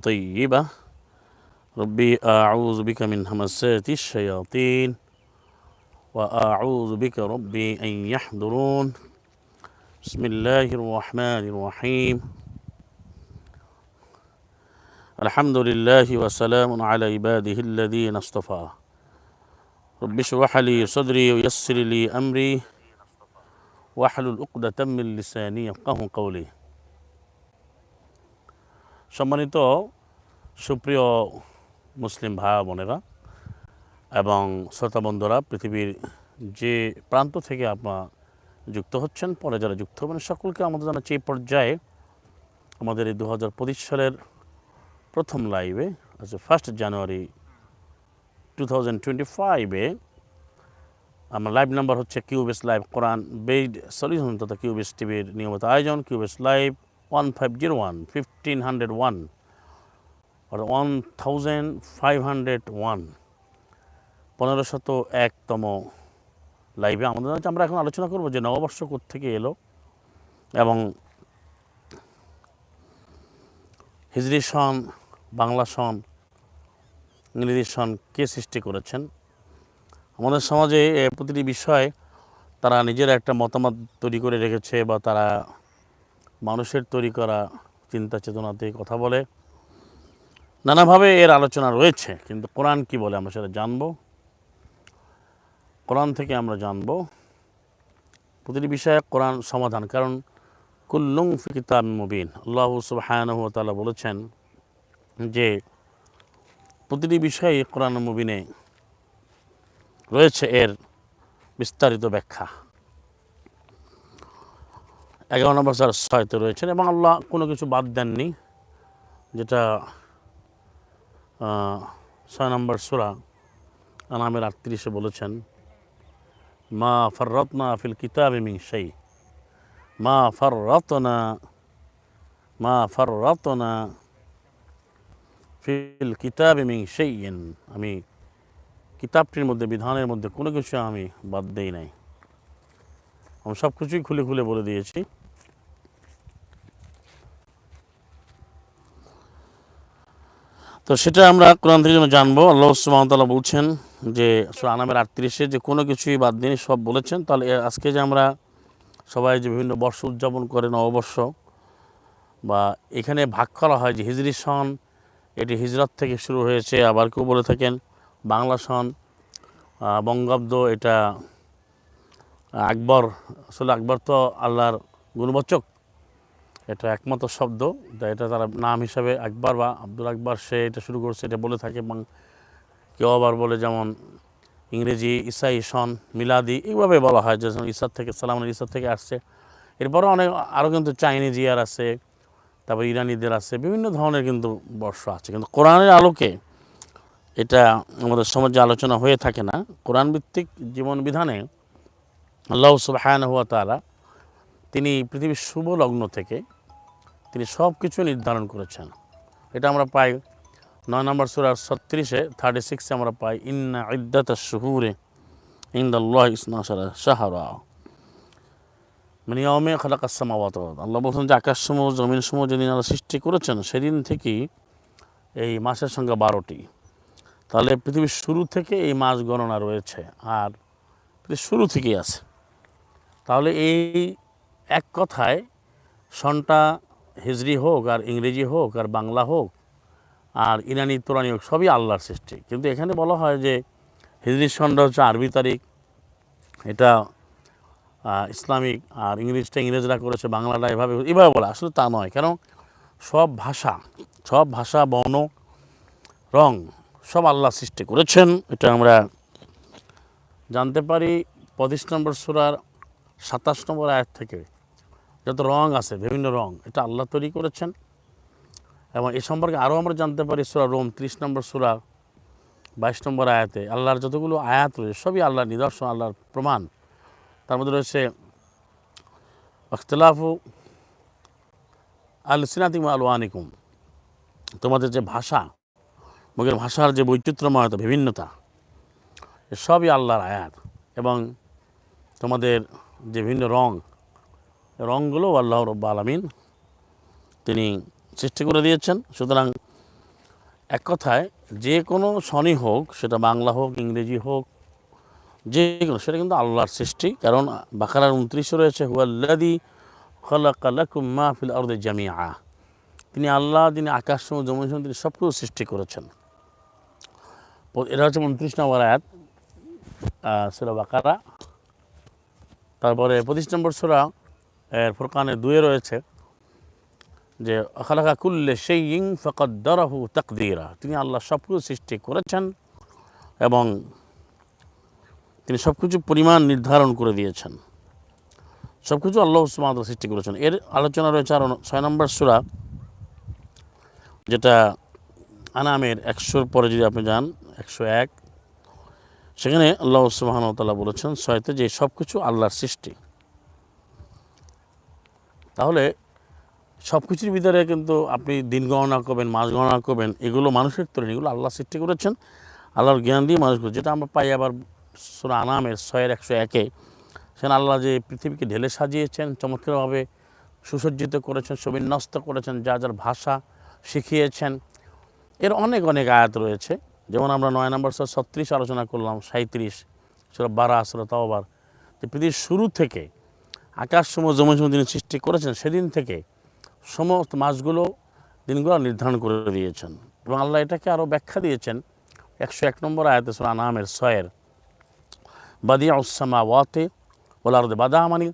طيبة. ربي أعوذ بك من همسات الشياطين وأعوذ بك ربي أن يحضرون. بسم الله الرحمن الرحيم. الحمد لله وسلام على عباده الذين اصطفى. رب اشرح لي صدري ويسر لي أمري واحلل عقدة من لساني يفقه قولي. সম্মানিত সুপ্রিয় মুসলিম ভাই বোনেরা এবং শ্রোতা বন্ধুরা, পৃথিবীর যে প্রান্ত থেকে আপনারা যুক্ত হচ্ছেন, পরে যারা যুক্ত হবেন, সকলকে আমাদের জানাচ্ছি এই পর্যায়ে আমাদের এই দু হাজার পঁচিশ সালের প্রথম লাইভে, আজ first January two thousand twenty ফাইভে আমার লাইভ নাম্বার হচ্ছে কিউবেস লাইভ কোরআন বেইড সলিউশন তথা কিউবেস টিভির নিয়মিত আয়োজন Cubase live one five zero one fifteen hundred one আর one thousand five hundred one পনেরো শত একতম লাইভে আমাদের আমরা এখন আলোচনা করব যে নববর্ষ থেকে এলো এবং হিজরি সন, বাংলা সন, ইংরেজি সন কে সৃষ্টি করেছেন? আমাদের সমাজে প্রতিটি বিষয় তারা নিজের একটা মতামত তৈরি করে রেখেছে বা তারা মানুষের তৈরি করা চিন্তা চেতনাতে কথা বলে। নানাভাবে এর আলোচনা রয়েছে, কিন্তু কোরআন কি বলে আমরা সেটা জানব। কোরআন থেকে আমরা জানব প্রতিটি বিষয়ে কোরআন সমাধান, কারণ কুল্লুং ফি কিতাব মুবিন। আল্লাহ সুবহানাহু তাআলা বলেছেন যে প্রতিটি বিষয়ে কোরআন মুবিনে রয়েছে এর বিস্তারিত ব্যাখ্যা। এগারো নম্বর স্যার ছয়তে রয়েছেন এবং আল্লাহ কোনো কিছু বাদ দেননি, যেটা ছয় নম্বর সুরা আনামের আটত্রিশে বলেছেন, মা ফররতনা ফিল কিতাবে মিং সেই মা ফররতনা মা ফররতনা ফিল কিতাবে মিং সেইন আমি কিতাবটির মধ্যে, বিধানের মধ্যে কোনো কিছু আমি বাদ দেই নাই। আমি সব কিছুই খুলে খুলে বলে দিয়েছি। তো সেটা আমরা কোরআন থেকে যেন জানব। আল্লাহ সুবাহতাল্লাহ বলছেন যে আনামের আটত্রিশে যে কোনো কিছুই বাদ দিন সব বলেছেন। তাহলে আজকে যে আমরা সবাই যে বিভিন্ন বর্ষ উদযাপন করে নববর্ষ বা এখানে ভাগ করা হয় যে হিজরি সন, এটি হিজরত থেকে শুরু হয়েছে, আবার কেউ বলে থাকেন বাংলা সন বঙ্গাব্দ, এটা আকবর, আসলে আকবর তো আল্লাহর গুণবাচক। এটা একমাত্র শব্দ। এটা তারা নাম হিসাবে আকবর বা আব্দুল আকবর, সে এটা শুরু করছে, এটা বলে থাকে এবং কেউ আবার বলে যেমন ইংরেজি ইসাই সন মিলাদি, এইভাবে বলা হয় যে ইসার থেকে, সালাম ইসার থেকে আসছে। এরপরে অনেক, আরও কিন্তু চাইনিজ ইয়ার আছে, তারপর ইরানিদের আছে, বিভিন্ন ধরনের কিন্তু বর্ষ আছে। কিন্তু কোরআনের আলোকে এটা আমাদের সমাজে আলোচনা হয়ে থাকে না। কোরআন ভিত্তিক জীবন বিধানে আল্লাহ সুবাহান হুয়া তারা তিনি পৃথিবীর শুভ লগ্ন থেকে তিনি সব কিছু নির্ধারণ করেছেন। এটা আমরা পাই নয় নম্বর সুরার ছত্রিশে থার্টি সিক্সে আমরা পাই, ইন্না ইদ্দাত শহুরে ইন্দাল্লাহ ইসনা শাহরা। মানে অমে খালাকাসমাওয়াত আল্লাহ বলছেন যে, আকাশসমূহ, জমিনসমূহ যেদিন আল্লাহ সৃষ্টি করেছেন, সেদিন থেকেই এই মাসের সংখ্যা বারোটি। তাহলে পৃথিবীর শুরু থেকে এই মাস গণনা রয়েছে, আর শুরু থেকেই আছে। তাহলে এই এক কথায় সনটা হিজরি হোক আর ইংরেজি হোক আর বাংলা হোক আর ইরানি, তোরানি হোক, সবই আল্লাহর সৃষ্টি। কিন্তু এখানে বলা হয় যে হিজরি সনটা হচ্ছে আরবি তারিখ। এটা ইসলামিক আর ইংলিশটা ইংরেজরা করেছে, বাংলাটা এভাবে এভাবে বলে। আসলে তা নয় কারণ সব ভাষা সব ভাষা, বর্ণ, রং, সব আল্লাহ সৃষ্টি করেছেন। এটা আমরা জানতে পারি। পঁচিশ নম্বর সুরার সাতাশ নম্বর আয়াত থেকে। যত রং আছে, বিভিন্ন রং। এটা আল্লাহ তৈরি করেছেন। এবং এ সম্পর্কে আরও আমরা জানতে পারি সুরা রোম, ত্রিশ নম্বর সুরা, বাইশ নম্বর আয়াতে। আল্লাহর যতগুলো আয়াত রয়েছে, সবই আল্লাহর নিদর্শন, আল্লাহর প্রমাণ। তার মধ্যে রয়েছে অখতলাফু আল সিনাতিম আল ওয়ানিকুম তোমাদের যে ভাষা, মুখের ভাষার যে বৈচিত্র্যময়তা, বিভিন্নতা সবই আল্লাহর আয়াত। এবং তোমাদের যে ভিন্ন রং রঙগুলো আল্লাহ রব্বা আলমিন তিনি সৃষ্টি করে দিয়েছেন। সুতরাং এক কথায় যে কোনো শনি হোক, সেটা বাংলা হোক, ইংরেজি হোক, যে কোনো, সেটা কিন্তু আল্লাহর সৃষ্টি। কারণ বাকারার উনত্রিশে রয়েছে হুয়াল্লাদি খলাকালাকুম মা ফিল আরদে জামিয়া তিনি আল্লাহ তিনি আকাশ সময় জমিন সময় তিনি সব কিছু সৃষ্টি করেছেন। এটা হচ্ছে উনত্রিশ নম্বর আয়াত সুরা বাকারা। তারপরে পঁচিশ নম্বর সুরা ফোরকানে দুয়ে রয়েছে যে, খালাকা কুল্লে সেই ইং ফকদ্দরাহু তাকদিরা। তিনি আল্লাহ সব কিছু সৃষ্টি করেছেন এবং তিনি সব কিছু পরিমাণ নির্ধারণ করে দিয়েছেন। সব কিছু আল্লাহ সুমাদ সৃষ্টি করেছেন। এর আলোচনা রয়েছে আরও ছয় নম্বর সুরা, যেটা আনামের একশোর পরে যদি আপনি যান, একশো এক, সেখানে আল্লাহ সুবাহতাল্লাহ বলেছেন ছয়তে যে সব কিছু আল্লাহর সৃষ্টি। তাহলে সব কিছুর ভিতরে কিন্তু আপনি দিন গণনা করবেন, মাস গণনা করবেন, এগুলো মানুষের তৈরি এগুলো আল্লাহ সৃষ্টি করেছেন। আল্লাহর জ্ঞান দিয়ে মানুষ মানুষগুলো যেটা আমরা পাই আবার সুরা আনামের ছয়ের একশো একে। সেখানে আল্লাহ যে পৃথিবীকে ঢেলে সাজিয়েছেন, চমৎকারভাবে সুসজ্জিত করেছেন, সুবিন্যস্ত করেছেন, যা যার ভাষা শিখিয়েছেন। এর অনেক অনেক আয়াত রয়েছে। যেমন আমরা নয় নম্বর সর ছত্রিশ আলোচনা করলাম সাঁত্রিশ সেটা বারা আসলে তাওবার। যে পৃথিবীর শুরু থেকে আকাশ সময় জমি জমি তিনি সৃষ্টি করেছেন, সেদিন থেকে সমস্ত মাসগুলো দিনগুলো নির্ধারণ করে দিয়েছেন। এবং আল্লাহ এটাকে আরও ব্যাখ্যা দিয়েছেন একশো এক নম্বর আয়াতে সুরা নামের সয়ের বাদিয়া উসামা ওয়াতে ওলারদে বাদা মানে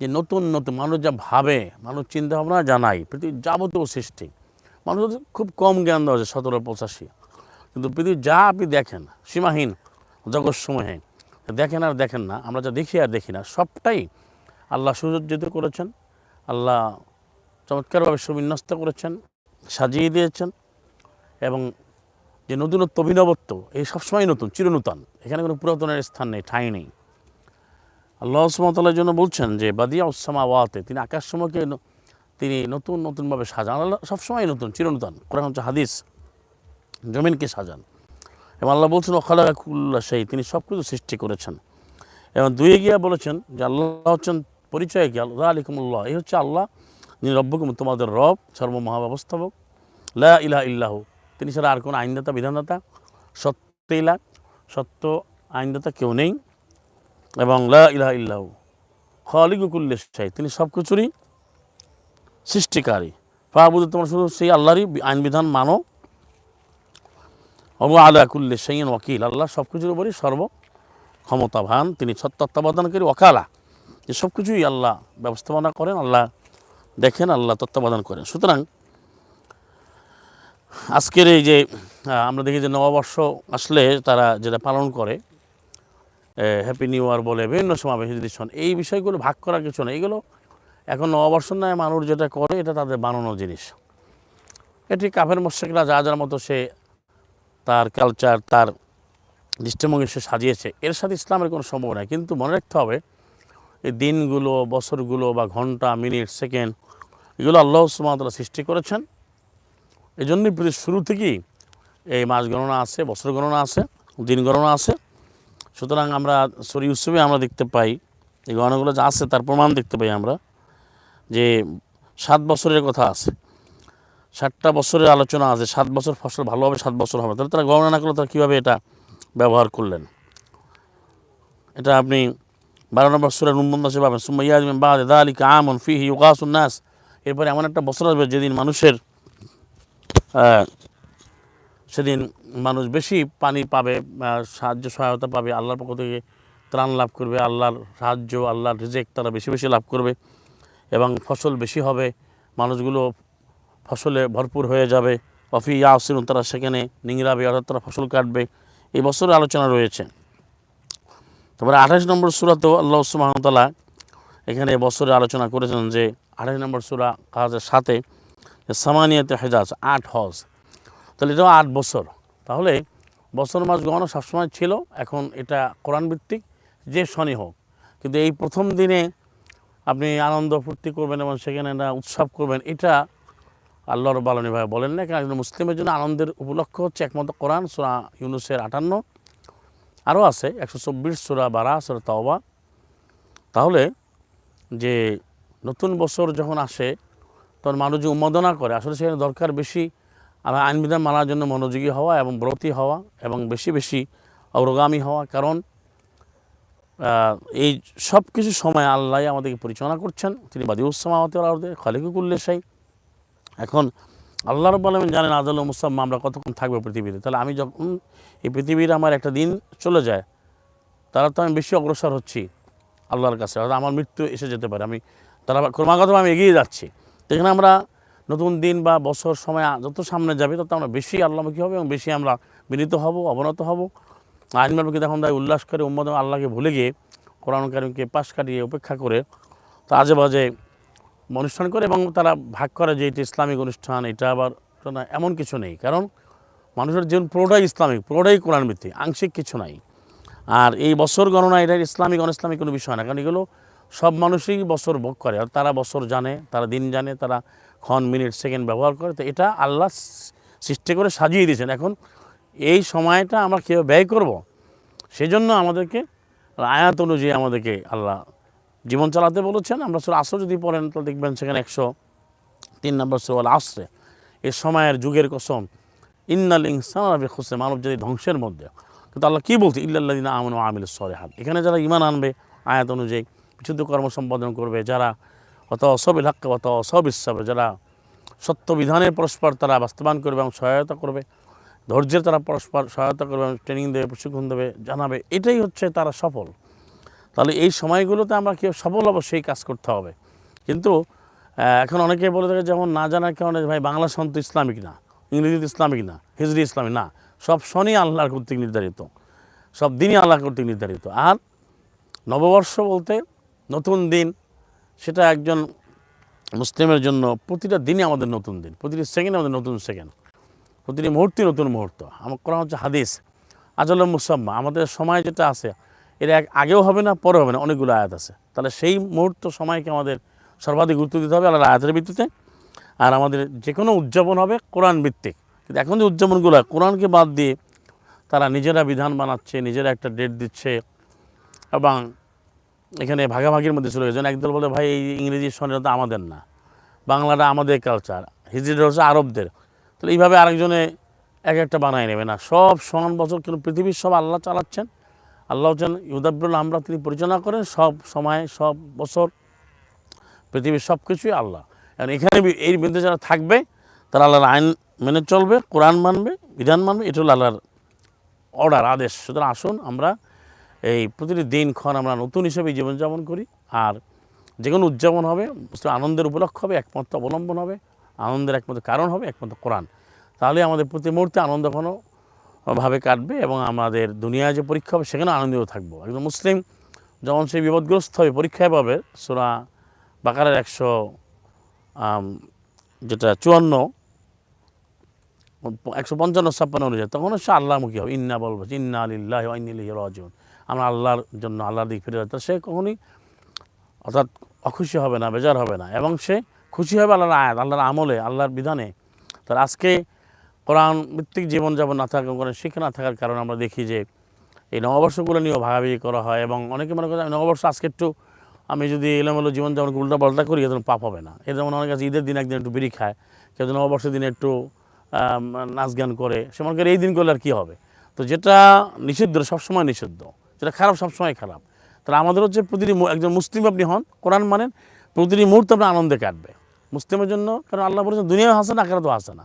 যে নতুন নতুন মানুষ যা ভাবে, মানুষ চিন্তা ভাবনা জানাই পৃথিবীর যাবতীয় সৃষ্টি। মানুষ খুব কম জ্ঞান দেওয়া যায় সতেরো পঁচাশি। কিন্তু পৃথিবীর যা আপনি দেখেন, সীমাহীন জগৎসমূহে, দেখেন আর দেখেন না, আমরা যা দেখি আর দেখি না, সবটাই আল্লাহ সুসজ্জিত করেছেন, আল্লাহ চমৎকারভাবে সুবিন্যস্ত করেছেন, সাজিয়ে দিয়েছেন এবং যে নতুনত্ব, অভিনবত্ব, এই সবসময় নতুন, চিরনূতন, এখানে কোনো পুরাতনের স্থান নেই, ঠাঁই নেই। আল্লাহ সুমতাল্লার জন্য বলছেন যে বাদিয়া উসামা ওয়াতে তিনি আকাশসমূহকে ন- তিনি নতুন নতুনভাবে সাজান, আল্লাহ সবসময় নতুন, চিরনূতন, কোরআন হচ্ছে হাদিস, জমিনকে সাজান। এবং আল্লাহ বলছেন অখালাকুল্লা সেই তিনি সব কিছু সৃষ্টি করেছেন। এবং দুয়ে গিয়া বলেছেন যে, আল্লাহ হচ্ছেন পরিচয় কি আল্লাহ আলিকুমুল্লাহ এই হচ্ছে আল্লাহ, যিনি রব্বকুম, তোমাদের রব, সর্বমহাব্যবস্থাপক। লা ইলাহা ইল্লাহ। তিনি ছাড়া আর কোনো আইনদাতা, বিধানদাতা সত্য ইলা সত্য, আইনদাতা কেউ নেই। এবং লা ইলাহা ইল্লাহু। খালিকুল্লে শাহী তিনি সব কিছুরই সৃষ্টিকারী। ফাবুদ, তোমার শুধু সেই আল্লাহরই আইন, বিধান মানো। অবু আলা কুল্লে সেইন ওয়াকিল। আল্লাহ সব কিছুর উপরই সর্ব ক্ষমতাভান তিনি তত্ত্বাবধানকারী ওকালা যে সব কিছুই আল্লাহ ব্যবস্থাপনা করেন, আল্লাহ দেখেন, আল্লাহ তত্ত্বাবধান করেন। সুতরাং আজকের এই যে আমরা দেখি যে নববর্ষ আসলে তারা যেটা পালন করে হ্যাপি নিউ ইয়ার বলে, বিভিন্ন সমাবেশ দিচ্ছেন এই বিষয়গুলো ভাগ করার কিছু নেই। এগুলো এখন নববর্ষ নয়, মানুষ যেটা করে, এটা তাদের বানানো জিনিস। এটি কাফের মোশেকরা যা যার মতো সে তার কালচার তার দৃষ্টিভঙ্গি সে সাজিয়েছে। এর সাথে ইসলামের কোনো সম্ভব নাই। কিন্তু মনে রাখতে হবে এই দিনগুলো, বছরগুলো বা ঘণ্টা, মিনিট, সেকেন্ড, এগুলো আল্লাহ সুমাতলা সৃষ্টি করেছেন। এই জন্যই শুরু থেকেই এই মাস গণনা আছে, বছর গণনা আছে, দিন গণনা আছে। সুতরাং আমরা সরি উৎসবে আমরা দেখতে পাই, এই গণনাগুলো যা আছে তার প্রমাণ দেখতে পাই আমরা, যে সাত বছরের কথা আছে ষাটটা বছরের আলোচনা আছে, সাত বছর ফসল ভালো হবে, সাত বছর হবে। তাহলে তারা গণনা করলে, তারা কীভাবে এটা ব্যবহার করলেন? এটা আপনি বারো নম্বর সুরের নুম্বন্দাসে পাবেন সুমাইয়া বা দা আলী কামন ফিহি ইউকাসুন্নাস এরপরে এমন একটা বছর আসবে যেদিন মানুষের সেদিন মানুষ বেশি পানি পাবে সাহায্য সহায়তা পাবে, আল্লাহর পক্ষ থেকে ত্রাণ লাভ করবে, আল্লাহর সাহায্য, আল্লাহর রিজেক্ট তারা বেশি বেশি লাভ করবে এবং ফসল বেশি হবে, মানুষগুলো ফসলে ভরপুর হয়ে যাবে। অফি ইয়াসিন তারা সেখানে নিংড়াবে, অর্থাৎ তারা ফসল কাটবে। এই বছরের আলোচনা রয়েছে। তারপরে আঠাশ নম্বর সুরাতেও আল্লাহ সুবাহতালা এখানে বছরে আলোচনা করেছেন যে আঠাশ নম্বর সুরা কাজের সাথে সামানিয়াতে হেজাজ, আট হজ। তাহলে এটাও আট বছর। তাহলে বছর মাস গণনা সবসময় ছিল, এখন এটা কোরআন ভিত্তিক যে শনি হোক। কিন্তু এই প্রথম দিনে আপনি আনন্দ ফুর্তি করবেন এবং সেখানে না উৎসব করবেন, এটা আল্লাহর বালনী ভাই বলেন না কারণ মুসলিমের জন্য আনন্দের উপলক্ষ হচ্ছে একমাত্র কোরআন, সুরা ইউনুসের আটান্ন। আরও আছে, একশো চব্বিশ সুরা বারা, সুরা তাওবা। তাহলে যে নতুন বছর যখন আসে, তখন মানুষ যে উন্মাদনা করে, আসলে সেখানে দরকার বেশি আর আইন বিধান মানার জন্য মনোযোগী হওয়া এবং ব্রতী হওয়া এবং বেশি বেশি অগ্রগামী হওয়া। কারণ এই সব কিছু সময় আল্লাহ আমাদেরকে পরিচালনা করছেন। তিনি বাদিউসামাওয়াতে খালিকুল্লে সাই এখন আল্লাহ রব আলমিন জানেন আদল মুসাম্মা আমরা কতক্ষণ থাকব পৃথিবীতে। তাহলে আমি যখন এই পৃথিবীর আমার একটা দিন চলে যায় তারা তো আমি বেশি অগ্রসর হচ্ছি আল্লাহর কাছে। অর্থাৎ আমার মৃত্যু এসে যেতে পারে। আমি তারা ক্রমাগত আমি এগিয়ে যাচ্ছি। তো আমরা নতুন দিন বা বছর সময় যত সামনে যাবে, তত আমরা বেশি আল্লাহমুখী হব এবং বেশি আমরা বিনীত হব, অবনত হব। আইনমালকে তখন তাই উল্লাস করে উম্মদ আল্লাহকে ভুলে গিয়ে কোরআন কারিমকে পাশ কাটিয়ে উপেক্ষা করে, তো আজে বাজে অনুষ্ঠান করে এবং তারা ভাগ করে যে এটা ইসলামিক অনুষ্ঠান, এটা আবার না এমন কিছু নেই। কারণ মানুষের জীবন পুরোটাই ইসলামিক, পুরোটাই কোরআন ভিত্তিক আংশিক কিছু নাই। আর এই বছর গণনা, এটা ইসলামিক অন ইসলামিক কোনো বিষয় না। কারণ এগুলো সব মানুষই বছর ভোগ করে। আর তারা বছর জানে, তারা দিন জানে, তারা ক্ষণ, মিনিট, সেকেন্ড ব্যবহার করে। তো এটা আল্লাহ সৃষ্টি করে সাজিয়ে দিয়েছেন। এখন এই সময়টা আমরা কীভাবে ব্যয় করব? সেজন্য আমাদেরকে, আয়াত অনুযায়ী আমাদেরকে আল্লাহ জীবন চালাতে বলেছেন। আমরা সুর আসর যদি পড়েন, তাহলে দেখবেন সেখানে একশো তিন নম্বর সোয়াল আসরে। এ সময়ের যুগের কসম, ইন্নাল ইনসান খুসে মানব জাতি ধ্বংসের মধ্যে। কিন্তু আল্লাহ কী বলছে? ইল্লাল্লাদিন আমন আমিল সরেহাত এখানে যারা ইমান আনবে, আয়াত অনুযায়ী বিশুদ্ধ কর্ম সম্পাদন করবে, যারা অত অসবিল হাক্কা অত অসব ইসাবে যারা সত্য বিধানের পরস্পর তারা বাস্তবায়ন করবে এবং সহায়তা করবে, ধৈর্যের তারা পরস্পর সহায়তা করবে এবং ট্রেনিং দেবে, প্রশিক্ষণ দেবে, জানাবে, এটাই হচ্ছে তারা সফল। তাহলে এই সময়গুলোতে আমরা কেউ সফল হব? সেই কাজ করতে হবে। কিন্তু এখন অনেকে বলে থাকে যেমন না জানার কারণে ভাই বাংলা সন্ত ইসলামিক না, ইংরেজিতে ইসলামিক না, হিজরি ইসলামিক না, সব শনি আল্লাহর কর্তৃক নির্ধারিত। সব দিনই আল্লাহ কর্তৃক নির্ধারিত। আর নববর্ষ বলতে নতুন দিন, সেটা একজন মুসলিমের জন্য প্রতিটা দিনই আমাদের নতুন দিন, প্রতিটি সেকেন্ড আমাদের নতুন সেকেন্ড, প্রতিটি মুহূর্তে নতুন মুহূর্ত। আমার করা হচ্ছে হাদিস, আজল মুসাম্মা। আমাদের সময় যেটা আছে এক আগেও হবে না পরে হবে না, অনেকগুলো আয়াত আছে। তাহলে সেই মুহূর্ত সময়কে আমাদের সর্বাধিক গুরুত্ব দিতে হবে আল্লাহর আয়াতের ভিত্তিতে। আর আমাদের যে কোনো উদযাপন হবে কোরআন ভিত্তিক। কিন্তু এখন যে উদযাপনগুলো কোরআনকে বাদ দিয়ে তারা নিজেরা বিধান বানাচ্ছে, নিজেরা একটা ডেট দিচ্ছে এবং এখানে ভাগাভাগির মধ্যে চলে গেছে। একদল বলে, ভাই, এই ইংরেজি স্বাধীনতা আমাদের না। বাংলাটা আমাদের কালচার হিজড়িটা হচ্ছে আরবদের। তাহলে এইভাবে আরেকজনে এক একটা বানায় নেবে না। সব সমান বছর কিন্তু পৃথিবীর সব আল্লাহ চালাচ্ছেন। আল্লাহ হচ্ছেন ইউদাবুল আমরা তিনি পরিচালনা করেন, সব সময়, সব বছর, পৃথিবীর সব কিছুই আল্লাহ। এখন এখানে এই বিরুদ্ধে যারা থাকবে, তারা আল্লাহর আইন মেনে চলবে, কোরআন মানবে, বিধান মানবে, এটা হলো আল্লাহর অর্ডার, আদেশ। সুতরাং আসুন আমরা এই প্রতিটি দিনক্ষণ আমরা নতুন হিসেবে জীবনযাপন করি, আর যে কোনো উদযাপন হবে আনন্দের উপলক্ষ হবে, একমাত্র অবলম্বন হবে, আনন্দের একমাত্র কারণ হবে, একমাত্র কোরআন। তাহলে আমাদের প্রতি মুহূর্তে আনন্দ কোনো ভাবে কাটবে এবং আমাদের দুনিয়ায় যে পরীক্ষা হবে সেখানে আনন্দিত থাকব। একজন মুসলিম যখন সেই বিপদগ্রস্ত হবে, পরীক্ষায় পাবে, সোরা বাকারের একশো যেটা চুয়ান্ন, একশো পঞ্চান্ন, ছাপ্পান্ন অনুযায়ী, তখন সে আল্লাহমুখী হবে। ইন্না বলব ইন্না আলিল্লাহ ইন্নিল্লাহি আমরা আল্লাহর জন্য আল্লাহর দিক ফিরে যাই। সে কখনই অর্থাৎ অখুশি হবে না, বেজার হবে না এবং সে খুশি হবে আল্লাহর আয়াত, আল্লাহর আমলে, আল্লাহর বিধানে। তার আজকে কোরআন ভিত্তিক জীবনযাপন না থাকার কোরআন শিক্ষা না থাকার কারণে আমরা দেখি যে এই নববর্ষগুলো নিয়েও ভাগাভাগি করা হয় এবং অনেকে মনে করে নববর্ষ, আজকে একটু আমি যদি এলোমেলো জীবনযাপন উল্টা পাল্টা করি এদের পাপ হবে না। এ যেমন অনেক আছে, ঈদের দিন একদিন একটু বিড়ি খায়, কেউ নববর্ষের দিনে একটু নাচ গান করে, সে মনে করে এই দিন করলে আর কী হবে? তো যেটা নিষিদ্ধ সবসময় নিষিদ্ধ। যেটা খারাপ, সবসময় খারাপ। তাহলে আমাদের হচ্ছে প্রতিটি একজন মুসলিম আপনি হন, কোরআন মানেন, প্রতিটি মুহূর্তে আপনার আনন্দে কাটবে। মুসলিমের জন্য, কারণ আল্লাহ বলেছেন দুনিয়া হাসানা আকারা তো হাসানা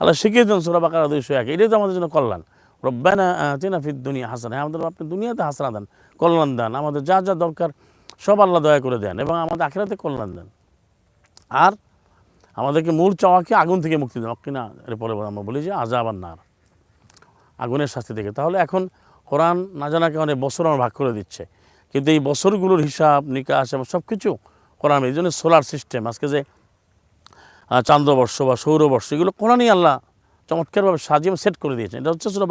আল্লাহ শিখিয়ে দেন সুরা বাকারা দুইশো এক। এটাই তো আমাদের জন্য কল্যাণ। রব্বানা আতিনা দুনিয়া হাসান। হ্যাঁ, আমাদের আপনি দুনিয়াতে হাসানা দেন কল্যাণ দেন আমাদের যা যা দরকার সব আল্লাহ দয়া করে দেন এবং আমাদের আখেরাতে কল্যাণ দেন। আর আমাদেরকে মূল চাওয়াকে আগুন থেকে মুক্তি দেন। কিনা এর পরে আমরা বলি যে আজাব আর নার। আগুনের শাস্তি থেকে। তাহলে এখন কোরআন না জানাকে অনেক বছর আমার ভাগ করে দিচ্ছে। কিন্তু এই বছরগুলোর হিসাব নিকাশ এবং সব কিছু কোরআন এই জন্য সোলার সিস্টেম। আজকে যে চান্দ্রবর্ষ বা সৌরবর্ষ, এগুলো কোরআনই আল্লাহ চমৎকারভাবে সাজিয়ে সেট করে দিয়েছেন। এটা হচ্ছে সুরা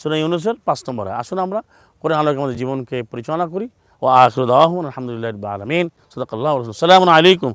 সুরা ইউনুসের পাঁচ নম্বরে আসুন আমরা করে আলোকে আমাদের জীবনকে পরিচালনা করি। ও আখরুদ আহমন আলহামদুলিল্লাহ আলমিন। সদাক আল্লাহ সালাম আলাইকুম।